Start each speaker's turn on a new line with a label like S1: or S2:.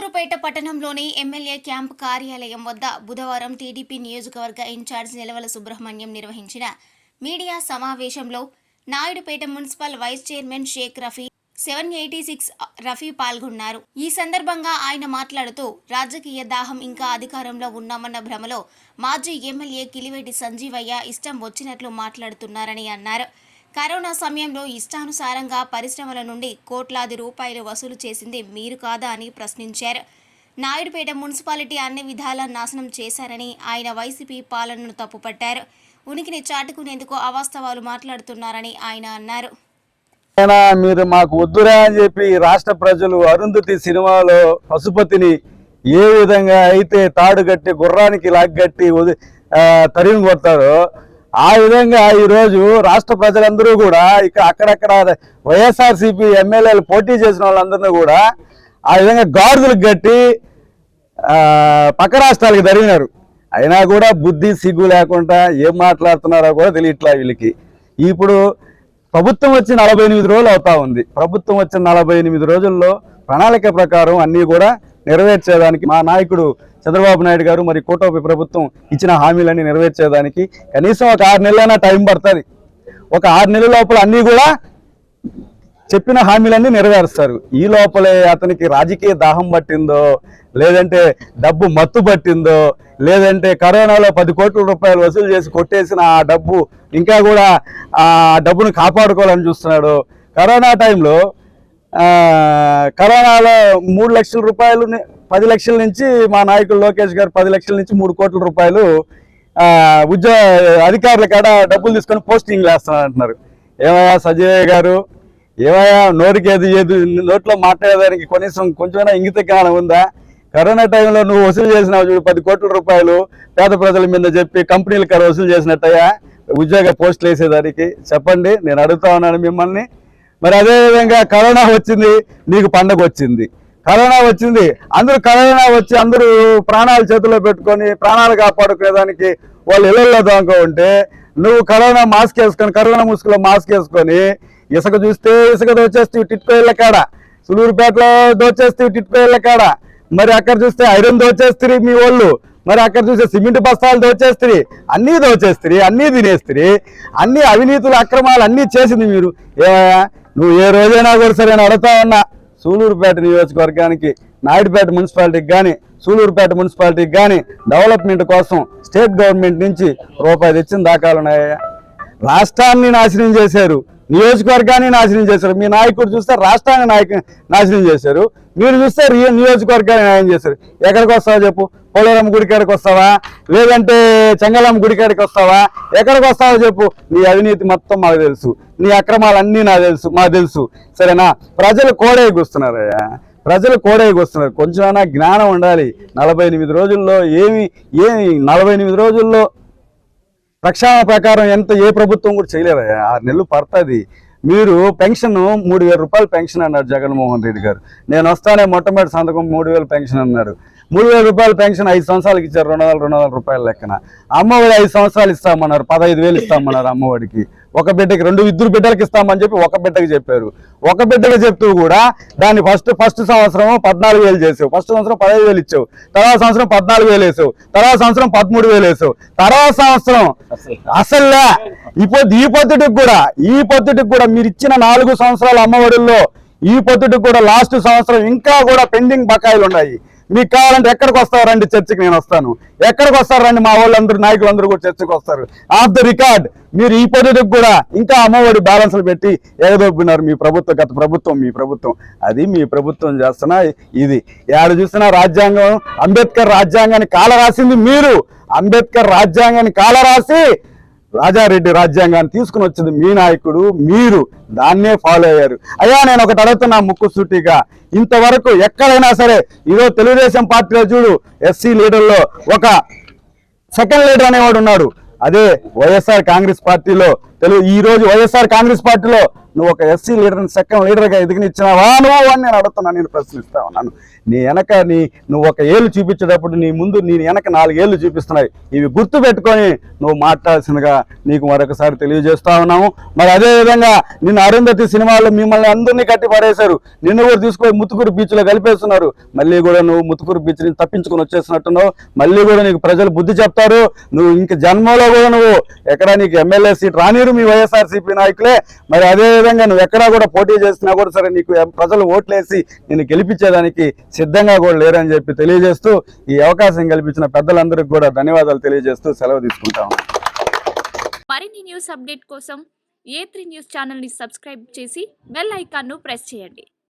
S1: సూలూరుపేట పట్టణంలోని MLA camp కార్యాలయం వద్ద బుధవారం టీడీపీ నియోజకవర్గ ఇన్ఛార్జ్ నిలవల సుబ్రహ్మణ్యం నిర్వహించిన మీడియా సమావేశంలో Naidupeta municipal vice chairman Shaik Rafi seven eighty six Rafi పాల్గొన్నారు. ఈ సందర్భంగా ఆయన మాట్లాడుతూ రాజకీయ దాహం ఇంకా అధికారంలో ఉన్నామన్న భ్రమలో మాజీ ఎమ్మెల్యే కిలివేటి సంజీవయ్య ఇష్టం వచ్చినట్లు మాట్లాడుతున్నారని అన్నారు. కరోనా సమయంలో ఇష్టానుసారంగా పరిశ్రమల నుండి కోట్లాది రూపాయలు వసూలు చేసింది మీరు కాదా అని ప్రశ్నించారు. నాయుడుపేట మున్సిపాలిటీ అన్ని విధాలా నాశనం చేశారని ఆయన వైసీపీ పాలనను తప్పుపట్టారు. ఉనికిని చాటుకునేందుకు అవాస్తవాలు మాట్లాడుతున్నారని ఆయన అన్నారు.
S2: మీరు మాకు వద్దురా అని చెప్పి రాష్ట్ర ప్రజలు అరుంధతి సినిమాలో పశుపతిని ఏ విధంగా అయితే తాడు కట్టి గుర్రానికి లాగ్గట్టి వది- తరిమి కొడతారో ఆ విధంగా ఈరోజు రాష్ట్ర ప్రజలందరూ కూడా ఇక్కడ అక్కడక్కడ వైఎస్ఆర్సీపీ ఎమ్మెల్యేలు పోటీ చేసిన వాళ్ళందరినీ కూడా ఆ విధంగా గాడిదలకు కట్టి పక్క రాష్ట్రాలకు జరిగినారు అయినా కూడా బుద్ధి సిగ్గు లేకుండా ఏం మాట్లాడుతున్నారో కూడా తెలియట్లా వీళ్ళకి. ఇప్పుడు ప్రభుత్వం వచ్చి నలభై ఎనిమిది రోజులు అవుతా ఉంది. ప్రభుత్వం వచ్చిన నలభై ఎనిమిది రోజుల్లో ప్రణాళిక ప్రకారం అన్నీ కూడా నెరవేర్చేదానికి మా నాయకుడు చంద్రబాబు నాయుడు గారు మరి కూటమి ప్రభుత్వం ఇచ్చిన హామీలన్నీ నెరవేర్చేదానికి కనీసం ఒక ఆరు నెలలైనా టైం పడుతుంది. ఒక ఆరు నెలల లోపల అన్నీ కూడా చెప్పిన హామీలన్నీ నెరవేరుస్తారు. ఈ లోపలే అతనికి రాజకీయ దాహం పట్టిందో లేదంటే డబ్బు మత్తు పట్టిందో లేదంటే కరోనాలో పది కోట్ల రూపాయలు వసూలు చేసి కొట్టేసిన ఆ డబ్బు ఇంకా కూడా ఆ డబ్బును కాపాడుకోవాలని చూస్తున్నాడు. కరోనా టైంలో కరోనాలో మూడు లక్షల రూపాయలు పది లక్షల నుంచి మా నాయకుడు లోకేష్ గారు పది లక్షల నుంచి మూడు కోట్ల రూపాయలు ఉద్యోగ అధికారుల కాడ డబ్బులు తీసుకొని పోస్టింగ్ వేస్తున్నారు అంటున్నారు ఏమయ్యా సజయ్ గారు? ఏమయ్యా నోటికి ఏది ఏది నోట్లో మాట్లాడేదానికి కనీసం కొంచెమైనా ఇంగిత జ్ఞానం ఉందా? కరోనా టైంలో నువ్వు వసూలు చేసినావు చూడు పది కోట్ల రూపాయలు పేద ప్రజల మీద చెప్పి కంపెనీల కాడ వసూలు చేసినట్టయ్యా? ఉద్యోగ పోస్టులు వేసేదానికి. చెప్పండి నేను అడుగుతా ఉన్నాను మిమ్మల్ని. మరి అదేవిధంగా కరోనా వచ్చింది నీకు పండగ వచ్చింది. కరోనా వచ్చింది అందరూ కరోనా వచ్చి అందరూ ప్రాణాలు చేతిలో పెట్టుకొని ప్రాణాలు కాపాడుకునేదానికి వాళ్ళు ఇళ్ళల్లో దొంగ ఉంటే నువ్వు కరోనా మాస్క్ వేసుకొని కరోనా ముసుగులో మాస్క్ వేసుకొని ఇసుక చూస్తే ఇసుక దోచేస్తే టిట్కోయిళ్ళ కాడ. సులూరుపేటలో దోచేస్తే టిట్కోయిళ్ళ కాడ. మరి అక్కడ చూస్తే ఐరన్ దోచేస్తుంది మీ వాళ్ళు మరి అక్కడ చూస్తే సిమెంట్ బస్తాలు దోచేస్తుంది అన్నీ దోచేస్తుంది అన్నీ తినేస్తుంది అన్ని అవినీతులు అక్రమాలు అన్నీ చేసింది మీరు. ఏమయ్యా? నువ్వు ఏ రోజైనా కూడా సరే నేను అడుగుతా ఉన్నా సూలూరుపేట నియోజకవర్గానికి నాయుడుపేట మున్సిపాలిటీకి కానీ సూలూరుపేట మున్సిపాలిటీకి కానీ డెవలప్మెంట్ కోసం స్టేట్ గవర్నమెంట్ నుంచి రూపాయి తెచ్చిన దాఖలు ఉన్నాయా రాష్ట్రాన్ని నాశనం చేశారు నియోజకవర్గాన్ని నాశనం చేశారు. మీ నాయకుడు చూస్తే రాష్ట్రాన్ని నాయకు నాశనం చేశారు. మీరు చూస్తే రి- నియోజకవర్గాన్ని న్యాయం చేశారు. ఎక్కడికి వస్తావా చెప్పు. పోలవరం గుడికాడికి వస్తావా? లేదంటే చెంగలమ్మ గుడికాడికి వస్తావా? ఎక్కడికి వస్తావో చెప్పు. నీ అవినీతి మొత్తం మాకు తెలుసు. నీ అక్రమాలన్నీ నాకు తెలుసు. మాకు తెలుసు. సరేనా? ప్రజలు కోడేకొస్తున్నారయ్యా ప్రజలు కోడేకొస్తున్నారు కొంచెమైనా జ్ఞానం ఉండాలి. నలభై ఎనిమిది రోజుల్లో ఏమి ఏమి నలభై ఎనిమిది రోజుల్లో ప్రక్షాళన ప్రకారం ఎంత ఏ ప్రభుత్వం కూడా చేయలేదయ్యా. ఆరు నెలలు పడుతుంది. మీరు పెన్షన్ మూడు వేల రూపాయలు పెన్షన్ అన్నారు జగన్మోహన్ రెడ్డి గారు. నేను వస్తానే మొట్టమొదటి సంతకం మూడు వేలు పెన్షన్ అన్నారు. మూడు వేల రూపాయల పెన్షన్ ఐదు సంవత్సరాలకి ఇచ్చారు రెండు వందల రెండు వందల రూపాయల లెక్కన. అమ్మఒడి ఐదు సంవత్సరాలు ఇస్తామన్నారు పదహైదు వేలు ఇస్తామన్నారు అమ్మఒడికి ఒక బిడ్డకి రెండు ఇద్దరు బిడ్డలకి ఇస్తామని చెప్పి ఒక బిడ్డకి చెప్పారు. ఒక బిడ్డకి చెప్తూ కూడా దాన్ని ఫస్ట్ ఫస్ట్ సంవత్సరం పద్నాలుగు వేలు చేసావు. ఫస్ట్ సంవత్సరం పదహైదు వేలు ఇచ్చావు. తర్వాత సంవత్సరం పద్నాలుగు వేలు వేసావు. తర్వాత సంవత్సరం పదమూడు వేలు వేసావు. తర్వాత సంవత్సరం అసలు ఇప్పుడు ఈ పొద్దుటికి కూడా ఈ పొద్దుటికి కూడా మీరు ఇచ్చిన నాలుగు సంవత్సరాల అమ్మఒడిల్లో ఈ పొద్దుటికి కూడా లాస్ట్ సంవత్సరం ఇంకా కూడా పెండింగ్ బకాయిలు ఉన్నాయి. మీకు కావాలంటే ఎక్కడికి వస్తావు? రండి చర్చికి నేను వస్తాను. ఎక్కడికి వస్తారు? రండి మా వాళ్ళందరూ నాయకులందరూ కూడా చర్చకు వస్తారు. ఆఫ్ ద రికార్డ్ మీరు ఈ పొద్దుటికి కూడా ఇంకా అమ్మఒడి బ్యాలెన్స్లు పెట్టి ఎగదొబ్బినారు మీ ప్రభుత్వం గత ప్రభుత్వం మీ ప్రభుత్వం. అది మీ ప్రభుత్వం చేస్తున్న ఇది. ఏడు చూసినా రాజ్యాంగం అంబేద్కర్ రాజ్యాంగాన్ని కాల రాసింది మీరు. అంబేద్కర్ రాజ్యాంగాన్ని కాల రాసి రాజారెడ్డి రాజ్యాంగాన్ని తీసుకుని వచ్చింది మీ నాయకుడు మీరు దాన్నే ఫాలో అయ్యారు. అయ్యా నేను ఒకటి అడుగుతున్నా ముక్కు సూటిగా. ఇంతవరకు ఎక్కడైనా సరే ఈరోజు తెలుగుదేశం పార్టీలో చూడు ఎస్సీ లీడర్లో ఒక సెకండ్ లీడర్ అనేవాడు ఉన్నాడు. అదే వైఎస్ఆర్ కాంగ్రెస్ పార్టీలో తెలుగు ఈ రోజు వైఎస్ఆర్ కాంగ్రెస్ పార్టీలో నువ్వు ఒక ఎస్సీ లీడర్ని సెకండ్ లీడర్గా ఎదిగినిచ్చినావా? నువ్వు అని నేను అడుగుతున్నా నేను ప్రశ్నిస్తా ఉన్నాను. నీ వెనక నీ నువ్వు ఒక ఏళ్ళు చూపించేటప్పుడు నీ ముందు నీ వెనక నాలుగు ఏళ్ళు చూపిస్తున్నాయి. ఇవి గుర్తు పెట్టుకొని నువ్వు మాట్లాడాల్సిందిగా నీకు మరొకసారి తెలియజేస్తా ఉన్నాము. మరి అదే విధంగా నిన్ను అరుంధతి సినిమాలో మిమ్మల్ని అందరినీ కట్టి పడేశారు. నిన్ను కూడా తీసుకొని ముత్తుకూరు బీచ్లో కలిపేస్తున్నారు. మళ్ళీ కూడా నువ్వు ముత్తుకూరు బీచ్ని తప్పించుకొని వచ్చేసినట్టున్నావు మళ్ళీ కూడా నీకు ప్రజలు బుద్ధి చెప్తారు. నువ్వు ఇంక జన్మలో కూడా నువ్వు ఎక్కడ నీకు ఎమ్మెల్యే సీట్ రానిరు మీ వైఎస్ఆర్సీపీ నాయకులే. మరి అదే విధంగా నువ్వు ఎక్కడా కూడా పోటీ చేసినా కూడా సరే నీకు ప్రజలు ఓట్లేసి నేను గెలిపించేదానికి సిద్ధంగా కూడా లేరని చెప్పి తెలియజేస్తూ ఈ అవకాశం కల్పించిన పెద్దలందరికీ కూడా ధన్యవాదాలు తెలియజేస్తూ సెలవు తీసుకుంటాం.
S3: మరిన్ని న్యూస్ అప్డేట్ కోసం ఏ త్రీ న్యూస్ ఛానల్ని సబ్స్క్రైబ్ చేసి బెల్ ఐకాన్ను ప్రెస్ చేయండి.